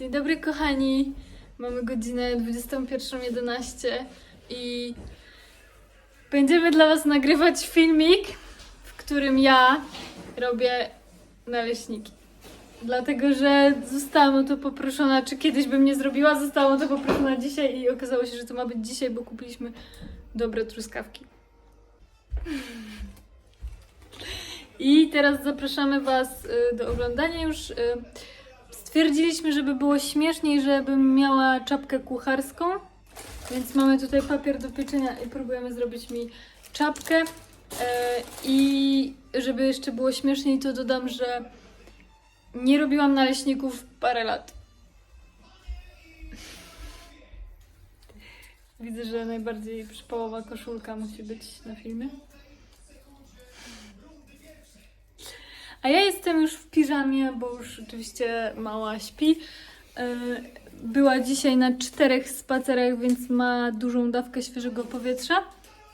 Dzień dobry kochani. Mamy godzinę 21.11 i będziemy dla Was nagrywać filmik, w którym ja robię naleśniki. Dlatego, że zostałam to poproszona, czy kiedyś bym nie zrobiła, zostałam to poproszona dzisiaj i okazało się, że to ma być dzisiaj, bo kupiliśmy dobre truskawki. I teraz zapraszamy Was y, do oglądania już. Stwierdziliśmy, żeby było śmieszniej, żebym miała czapkę kucharską, więc mamy tutaj papier do pieczenia i próbujemy zrobić mi czapkę. E, I żeby jeszcze było śmieszniej, to dodam, że nie robiłam naleśników parę lat. Widzę, że najbardziej przypałowa koszulka musi być na filmie. A ja jestem już w piżamie, bo już oczywiście mała śpi. Yy, Była dzisiaj na czterech spacerach, więc ma dużą dawkę świeżego powietrza.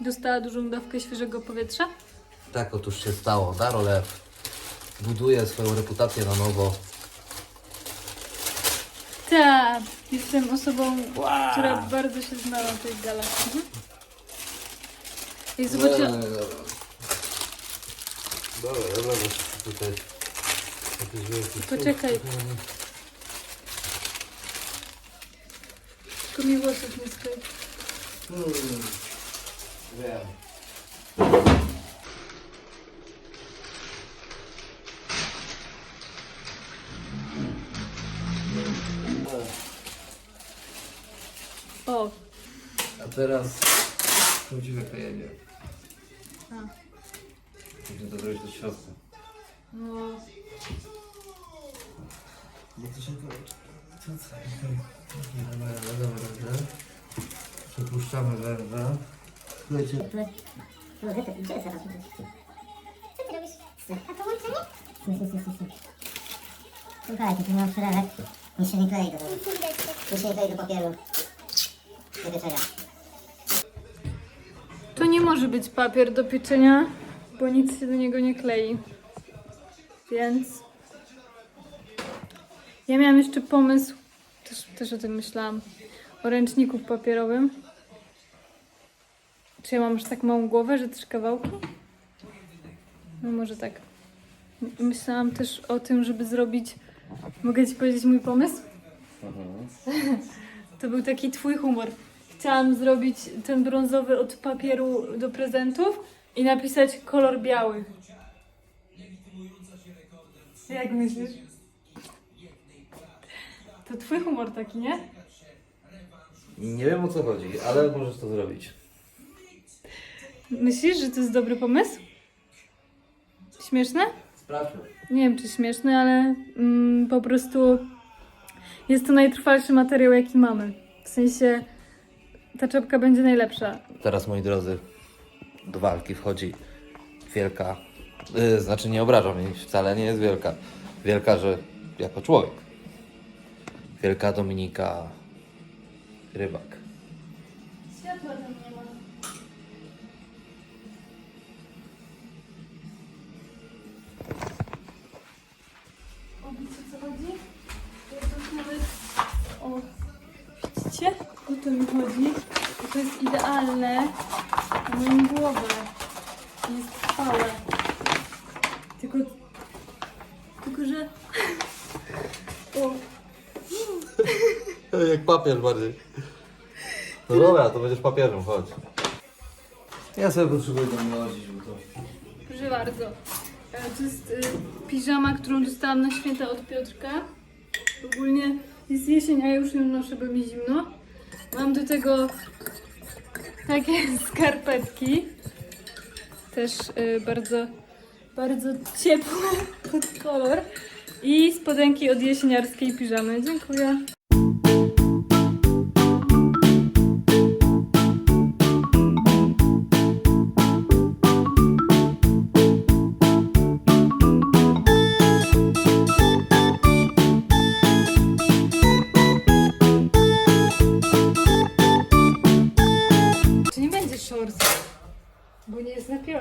Dostała dużą dawkę świeżego powietrza. Tak otóż się stało. Darolew buduje swoją reputację na nowo. Tak, jestem osobą, która bardzo się zna na tych galach. Mhm. I zobaczę, Dobra, dobra, tutaj jakiś wielki Poczekaj. cud. tylko mi włosów nie sklej. Hmm. Wiem. O, A teraz prawdziwe klejenie. A. Musimy to zrobić do środka. No, Bo to się to co? Dobra, dobra, dobra. Przepuszczamy werwę. Słuchajcie, No, gdzie to, zaraz? Co ty robisz? A połączenie? Nic, nic, nic, nic. Słuchajcie, tu mam przelewek. Nic się nie klei do tego. Nic się nie klei do papieru. Do pieczenia. to nie może być papier do pieczenia, bo nic się do niego nie klei. Więc ja miałam jeszcze pomysł, też, też o tym myślałam, o ręczniku papierowym. Czy ja mam już tak małą głowę, że trzy kawałki? No może tak. Myślałam też o tym, żeby zrobić. Mogę ci powiedzieć mój pomysł? To był taki twój humor. Chciałam zrobić ten brązowy od papieru do prezentów i napisać kolor biały. Jak myślisz? To twój humor taki, nie? nie wiem o co chodzi, ale możesz to zrobić. Myślisz, że to jest dobry pomysł? Śmieszne? Sprawdźmy. Nie wiem, czy śmieszne, ale mm, po prostu jest to najtrwalszy materiał, jaki mamy. W sensie ta czapka będzie najlepsza. Teraz, moi drodzy, do walki wchodzi wielka, yy, znaczy nie obrażam wcale nie jest wielka. Wielka, że jako człowiek. Wielka Dominika Rybak. Światła tam nie ma. O, co chodzi? Ja to nawet... O, widzicie? O to mi chodzi. To jest idealne na moją głowę. Jest trwałe. Tylko... Tylko, że... O, Jak papier bardziej. No dobra, to będziesz papieżem, chodź. Ja sobie potrzebuję tam nałożyć, bo to... Proszę bardzo. E, To jest y, piżama, którą dostałam na święta od Piotrka. Ogólnie jest jesień, a ja już ją noszę, bo mi zimno. Mam do tego takie skarpetki. Też y, bardzo, bardzo ciepłe pod kolor. I spodenki od jesieniarskiej piżamy. Dziękuję.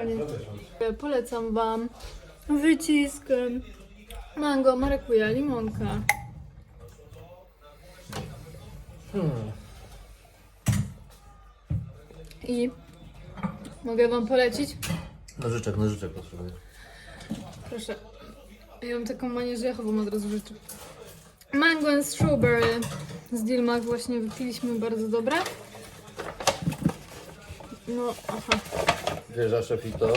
Nie jest na pionie. Polecam Wam wycisk mango, marakuja, limonka. I mogę wam polecić? Nożyczek, nożyczek potrzebuję. Proszę. Ja mam taką manię, że ja chowam od razu rzeczy. Mango and strawberry z Dilmach właśnie wypiliśmy, bardzo dobre. No, aha. Wieża szefito.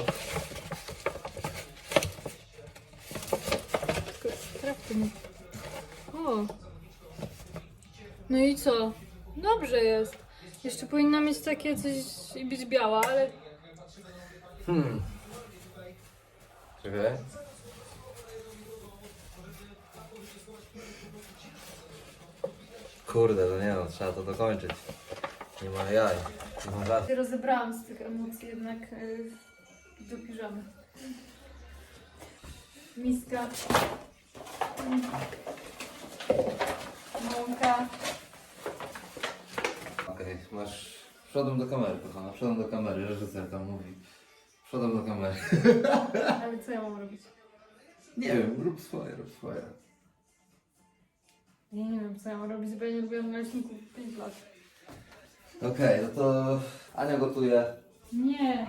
Tylko sprawdź mi. O. No i co? Dobrze jest. Jeszcze powinna mieć takie coś i być biała, ale Hmm. Czekaj. Kurde, no nie no, trzeba to dokończyć. Nie ma jaj. Się rozebrałam z tych emocji jednak yy, do piżamy. Miska. Mm. Mąka. Okej, masz przodem do kamery, kochana, przodem do kamery, reżyser tam mówi. Przodem do kamery. Ale co ja mam robić? Nie wiem, rób swoje, rób swoje. Ja nie wiem co ja mam robić, bo ja nie robiłam naleśników 5 lat. Okej, no to Ania gotuje. Nie.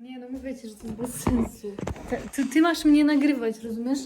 Nie, no mówię ci, że to jest bez sensu. Ty, ty, ty masz mnie nagrywać, rozumiesz?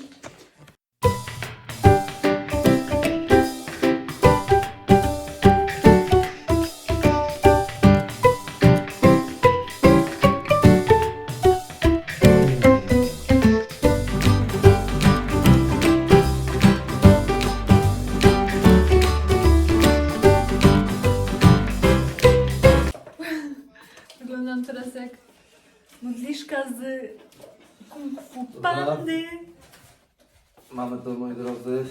Drodzy.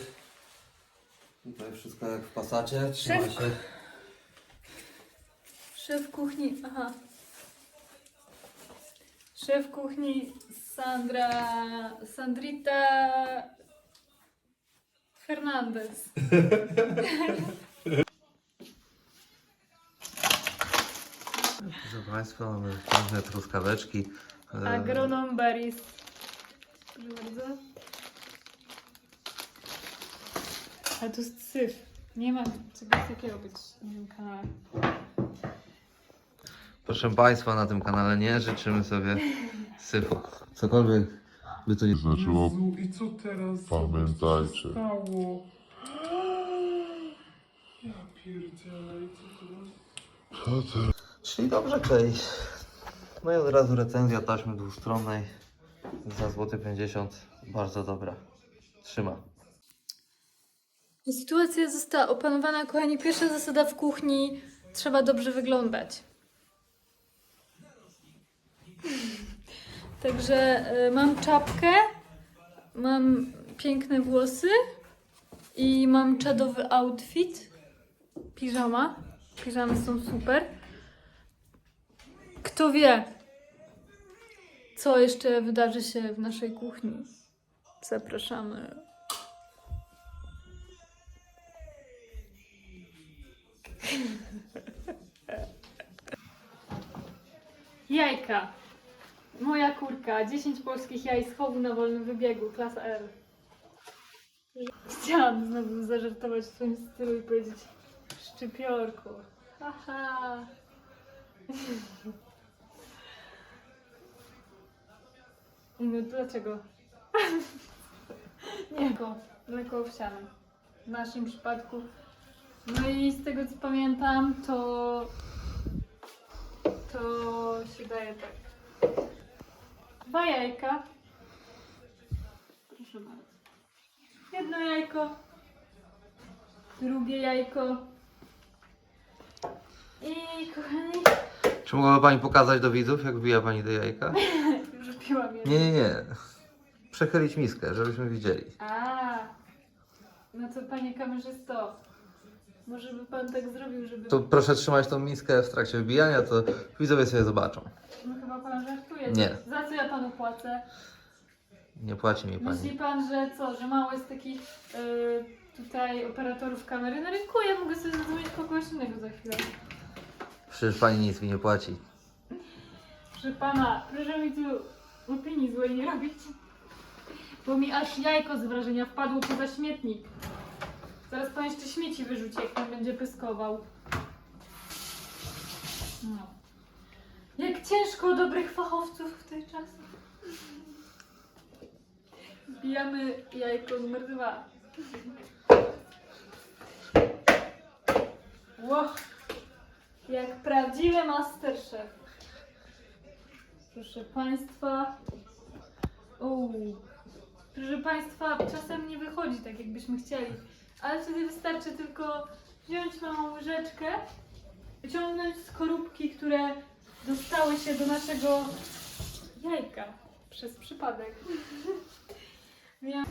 Tutaj wszystko jak w pasacie. Trzyma Szef- się. Szef kuchni, aha. Szef kuchni Sandra, Sandrita Fernandez. Proszę Państwa, mamy piękne truskaweczki. E, Agronom Berries. Proszę bardzo. Ale to jest syf. Nie ma czegoś takiego być na tym kanale. Proszę Państwa, na tym kanale nie życzymy sobie syfu. Cokolwiek by to nie Znaczyło, Jezu, i co teraz? pamiętajcie. stało? Ja pierdzielę, i co teraz? Czyli dobrze klei. No i od razu recenzja taśmy dwustronnej za złoty 50. Bardzo dobra. Trzyma. Sytuacja została opanowana, kochani. Pierwsza zasada w kuchni: trzeba dobrze wyglądać. Także y, mam czapkę, mam piękne włosy i mam czadowy outfit. Piżama. Piżamy są super. Kto wie, co jeszcze wydarzy się w naszej kuchni? Zapraszamy. Jajka. Moja kurka. 10 polskich jaj z chowu na wolnym wybiegu. Klasa L. Chciałam znowu zażartować w swoim stylu i powiedzieć szczypiorku. Haha. No dlaczego? Nie, mleko, mleko owsiane. W naszym przypadku. No i z tego co pamiętam, to to się daje tak. Dwa jajka. Proszę bardzo. Jedno jajko. Drugie jajko. I kochani, Czy mogłaby Pani pokazać do widzów, jak wbija Pani do jajka? już piłam jedno. Nie, nie, nie. Przechylić miskę, żebyśmy widzieli. A, no to panie kamerzysto, może by pan tak zrobił, żeby... To proszę trzymać tą miskę w trakcie wbijania, to widzowie sobie zobaczą. No chyba pan żartuje. Nie. Za co ja panu płacę? Nie płaci mi Myśli Pani. pan, że co, że mało jest takich y, tutaj operatorów kamery na rynku? Ja mogę sobie zadzwonić kogoś innego za chwilę. Przecież Pani nic mi nie płaci. Proszę pana, proszę mi tu opinii złej nie robić. Bo mi aż jajko z wrażenia wpadło poza śmietnik. Zaraz pan jeszcze śmieci wyrzuci, jak pan będzie pyskował. No. Jak ciężko dobrych fachowców w tych czasach. Wbijamy jajko numer dwa. Ło! Jak prawdziwy masterchef. Proszę Państwa. Uuu. Proszę Państwa, czasem nie wychodzi tak, jakbyśmy chcieli. Ale wtedy wystarczy tylko wziąć małą łyżeczkę, wyciągnąć skorupki, które dostały się do naszego jajka przez przypadek.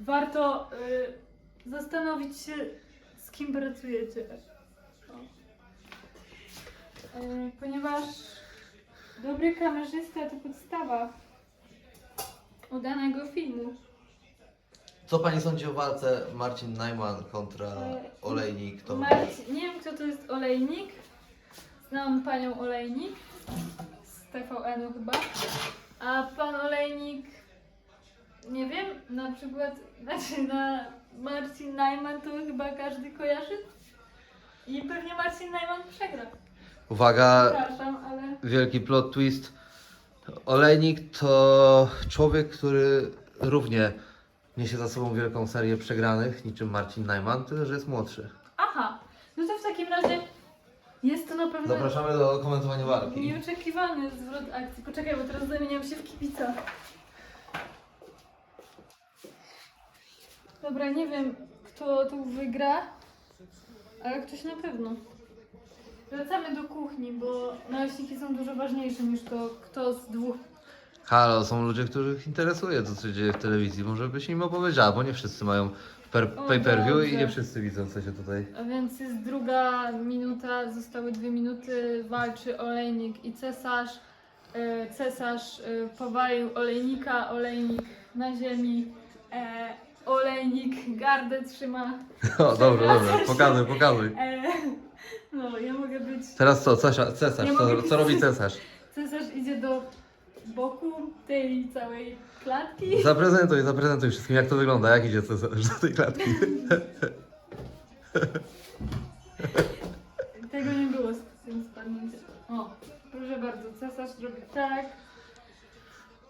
Warto y, zastanowić się, z kim pracujecie. Y, ponieważ dobry kamerzysta to podstawa udanego filmu. Co pani sądzi o walce Marcin Najman kontra Olejnik? To Marcin, nie wiem kto to jest Olejnik. Znam panią Olejnik z TVN-u chyba. A pan Olejnik, nie wiem, na przykład, znaczy na Marcin Najman to chyba każdy kojarzy. I pewnie Marcin Najman przegra. Uwaga, Przepraszam, ale wielki plot twist. Olejnik to człowiek, który równie niesie za sobą wielką serię przegranych, niczym Marcin Najman, tyle że jest młodszy. aha, no to w takim razie jest to na pewno Zapraszamy do komentowania walki. nieoczekiwany zwrot akcji. Poczekaj, bo teraz zamieniam się w kibica. Dobra, nie wiem kto tu wygra, ale ktoś na pewno. Wracamy do kuchni, bo naleśniki są dużo ważniejsze niż to, kto z dwóch. Halo, są ludzie, których interesuje to, co się dzieje w telewizji. Może byś im opowiedziała, bo nie wszyscy mają per, O, pay per view i dobrze. nie wszyscy widzą, co się tutaj. A więc jest druga minuta, zostały dwie minuty, walczy olejnik i cesarz. E, Cesarz e, powalił olejnika, olejnik na ziemi. E, Olejnik gardę trzyma. O, dobra, dobra, pokazuj, pokazuj. E, No, ja mogę być. Teraz co, cesarz, cesarz Nie co, mogę co robi cesarz? Cesarz idzie do boku tej całej klatki. Zaprezentuj, zaprezentuj wszystkim, jak to wygląda, jak idzie cesarz do tej klatki. Tego nie było z tym spadnięciem. O, proszę bardzo, cesarz robi tak.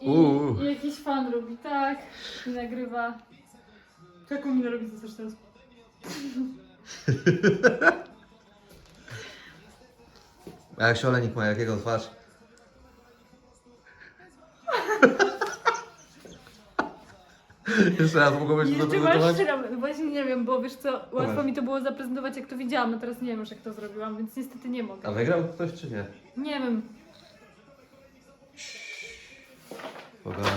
I, Uuu. I jakiś fan robi tak i nagrywa. Jaką minę robi cesarz teraz? A jak się olejnik ma, jakiego twarz? Jeszcze raz mogło być to Jeszcze masz zaprezentować? szram. Właśnie nie wiem, bo wiesz co, łatwo Powiedz. mi to było zaprezentować jak to widziałam, a teraz nie wiem już jak to zrobiłam, więc niestety nie mogę. A wygrał ktoś czy nie? Nie wiem. Pogoda.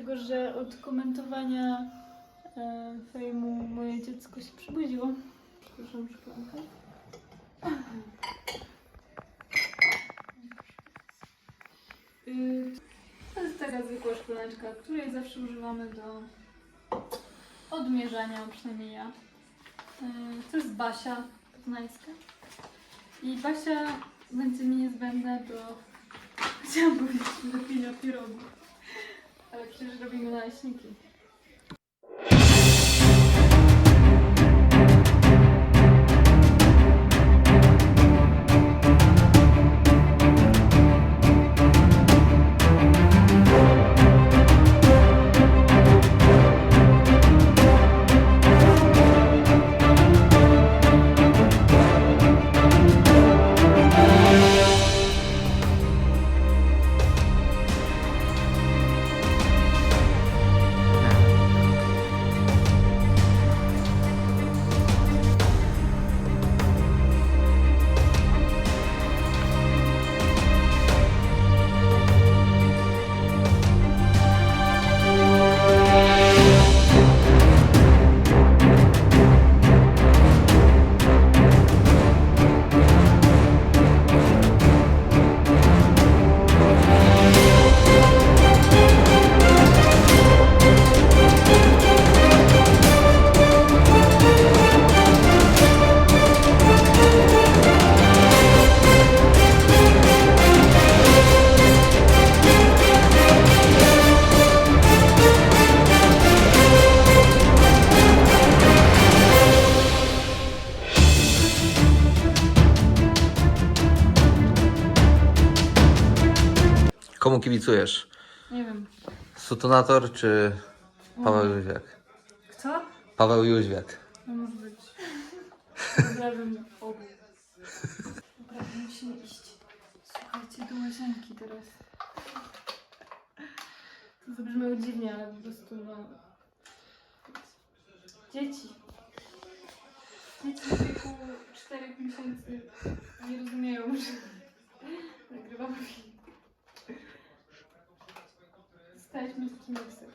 Dlatego, że od komentowania e, fejmu moje dziecko się przebudziło. Przepraszam, szklankę. Y, To jest taka zwykła szklaneczka, której zawsze używamy do odmierzania, przynajmniej ja. Y, To jest Basia poznańska. I Basia będzie mi niezbędna do, chciałam powiedzieć, robienia pierogów. Ale przecież robimy naleśniki. Sutonator czy Paweł Jóźwiak? Kto? Paweł Jóźwiak. No może być. Pozdrawiam obu. Dobra, musimy iść. Słuchajcie, do łazienki teraz. To zabrzmiało dziwnie, ale po prostu no... Dzieci. Dzieci w wieku 4 miesięcy nie rozumieją, że nagrywamy film. Staliśmy w kinie sobie.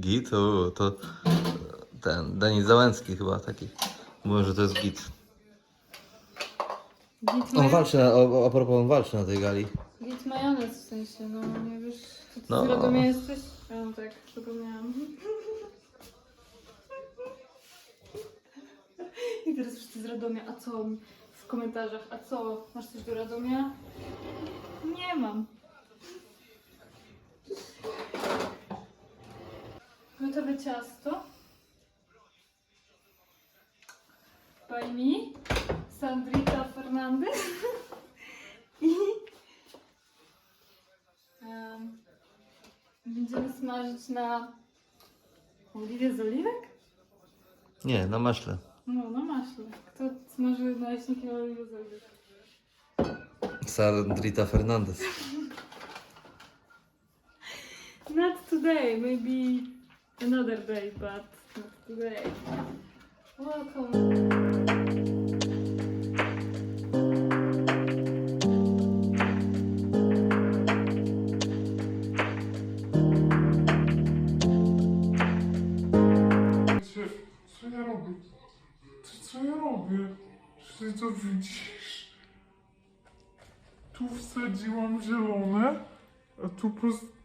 Git? O, to ten Denis Załęcki chyba taki. Mówią, że to jest git. Git On walczy, na, o, a propos on walczy na tej gali. Git majonez w sensie, no nie wiesz, co ty No. z Radomia jesteś? A no tak, zapomniałam. I teraz wszyscy z Radomia, a co w komentarzach, a co, masz coś do Radomia? Nie mam. Gotowe ciasto. By me, Sandrita Fernandez. I em, będziemy smażyć na oliwie z oliwek? Nie, na maśle. No, na maśle. Kto smaży naleśniki na oliwie z oliwek? Sandrita Fernandez. Not today, maybe another day, but not today. Welcome. Co ja robię? Ty, co ja robię? Czy ty to widzisz? Tu wsadziłam zielone, a tu po prostu...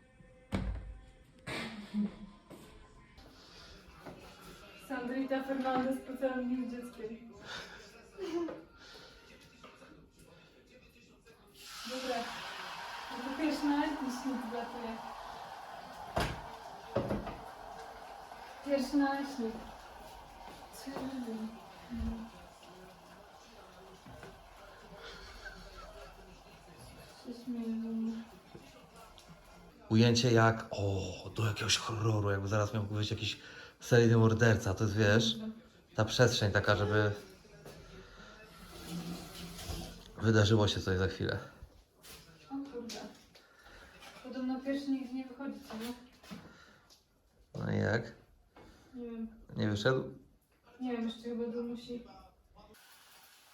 Sandrita Fernandez po całym dniu dzieckiem. Dobra. No to pierwszy naleśnik zlatuje. Pierwszy naleśnik. Co ja robię? Ujęcie jak, o, do jakiegoś horroru, jakby zaraz miał być jakiś seryjny morderca, to jest, wiesz, ta przestrzeń taka, żeby wydarzyło się coś za chwilę. O kurde. Podobno pierwszy nigdy nie wychodzi, co nie? No i jak? Nie wiem. Nie wyszedł? Nie wiem, jeszcze chyba to musi.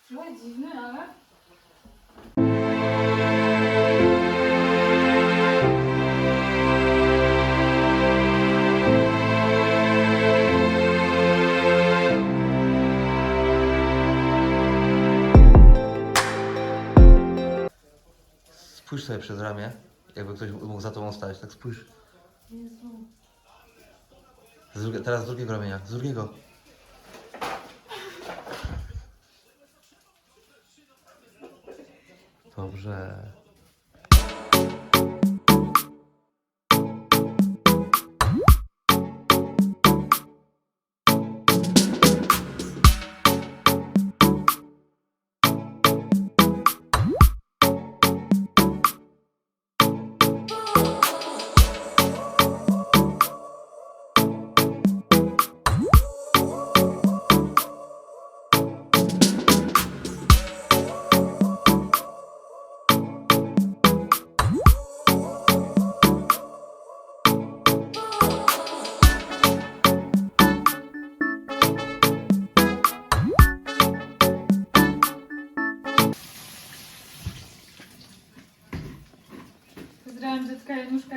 Trochę dziwny, ale. Sobie przez ramię, jakby ktoś mógł za tobą stać, tak spójrz. Jezu. Z drugie, teraz z drugiego ramienia, z drugiego. Dobrze.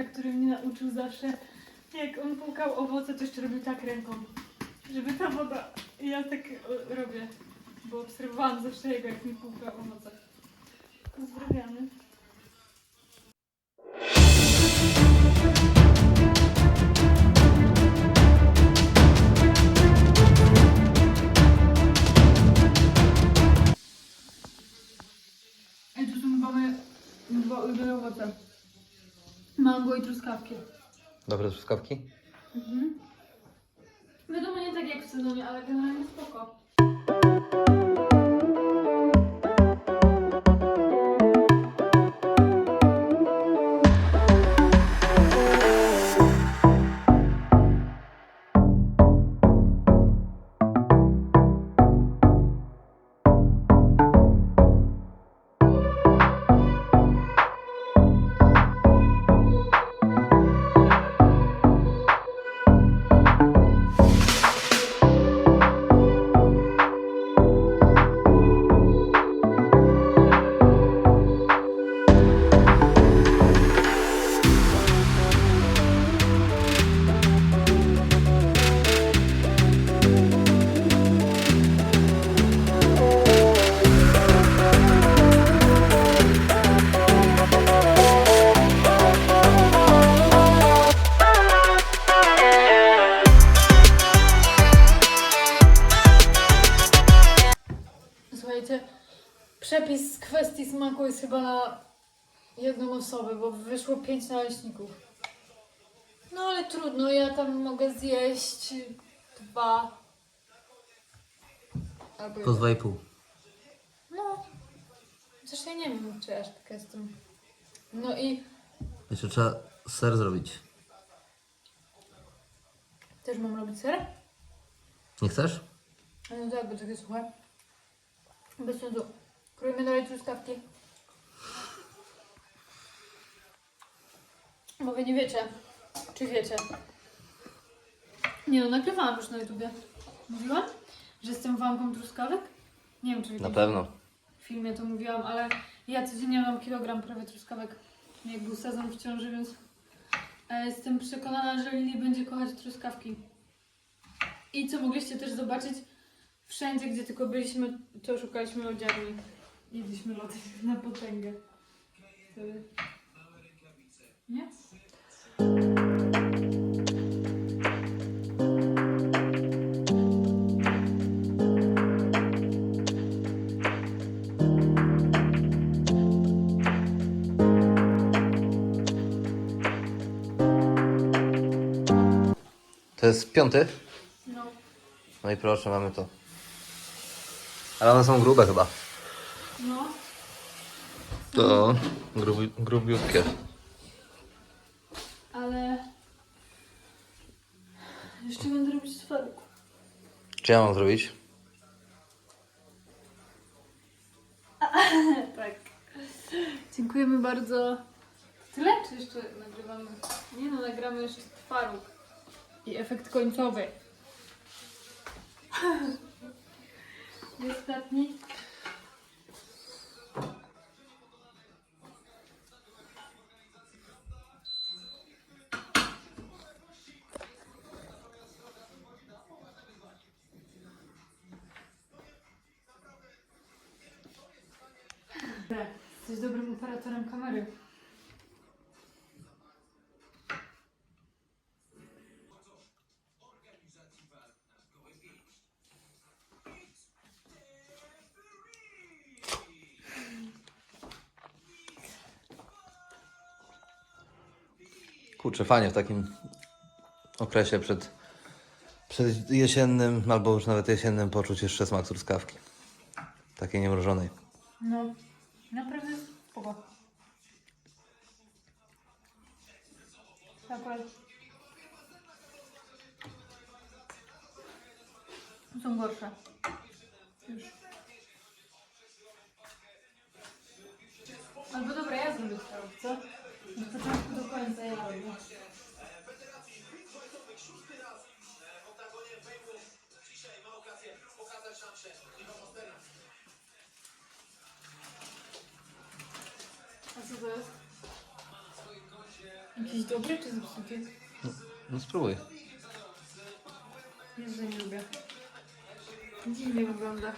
tata, który mnie nauczył zawsze, jak on płukał owoce, to jeszcze robił tak ręką, żeby ta woda... I ja tak e, robię, bo obserwowałam zawsze jego, jak mi płukał owoce. Pozdrawiamy. Ej, tu są mamy dwa owoce. Mango i truskawki. Dobre truskawki? Wiadomo, nie tak jak w sezonie, ale generalnie spoko. Wyszło pięć naleśników. No ale trudno, ja tam mogę zjeść dwa. Albo jeden. 2,5. No. Chociaż ja nie wiem, czy aż taka jestem. No i Jeszcze trzeba ser zrobić. też mam robić ser? Nie chcesz? No tak, bo takie suche. Bez sensu. Krójmy dalej truskawki. Bo wy nie wiecie. Czy wiecie? Nie no, nagrywałam już na YouTubie. Mówiłam? Że jestem fanką truskawek? Nie wiem, czy Na pewno. W filmie to mówiłam, ale ja codziennie mam kilogram prawie truskawek. Jak był sezon w ciąży, więc e, jestem przekonana, że Lili będzie kochać truskawki. I co mogliście też zobaczyć, wszędzie gdzie tylko byliśmy, to szukaliśmy lodziarni. Jedliśmy lody na potęgę. Wtedy. Nie? To jest piąty? No. No i proszę, mamy to. Ale one są grube chyba. No. To grubi, grubiutkie. Ale... Jeszcze będę robić twaróg. Czy ja mam zrobić? Tak. Dziękujemy bardzo. Tyle? Czy jeszcze nagrywamy? Nie no, nagramy jeszcze twaróg. I efekt końcowy. I ostatni. Jesteś dobrym operatorem kamery. Kurczę, fajnie w takim okresie przed, przed jesiennym, albo już nawet jesiennym poczuć jeszcze smak truskawki. Takiej niemrożonej. No, naprawdę spoko. Akurat. Są gorsze. Już. Albo dobra, ja zrobię co? Od początku do końca ja robię. A co to jest? Jakiś dobry czy zepsuty? No spróbuj. Jest, że nie lubię. Dziwnie wygląda.